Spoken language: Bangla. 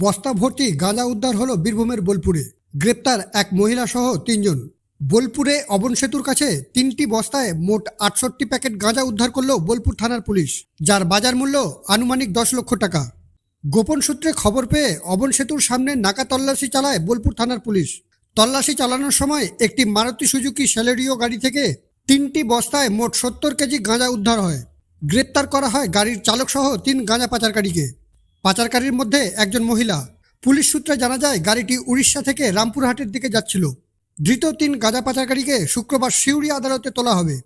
বস্তা ভর্তি গাঁজা উদ্ধার হলো বীরভূমের বোলপুরে। গ্রেপ্তার এক মহিলা সহ তিনজন। বোলপুরে অবন সেতুর কাছে তিনটি বস্তায় মোট আটষট্টি প্যাকেট গাঁজা উদ্ধার করল বোলপুর থানার পুলিশ, যার বাজার মূল্য আনুমানিক দশ লক্ষ টাকা। গোপন সূত্রে খবর পেয়ে অবন সেতুর সামনে নাকা তল্লাশি চালায় বোলপুর থানার পুলিশ। তল্লাশি চালানোর সময় একটি মারুতি সুজুকি স্যালেরিও গাড়ি থেকে তিনটি বস্তায় মোট সত্তর কেজি গাঁজা উদ্ধার হয়। গ্রেপ্তার করা হয় গাড়ির চালক সহ তিন গাঁজা পাচারকারীকে। পাচারকারীর মধ্যে একজন মহিলা। পুলিশ সূত্রে জানা যায়, গাড়িটি উড়িষ্যা থেকে রামপুরহাটের দিকে যাচ্ছিল। ধৃত তিন গাঁজা পাচারকারীকে শুক্রবার সিউড়ি আদালতে তোলা হবে।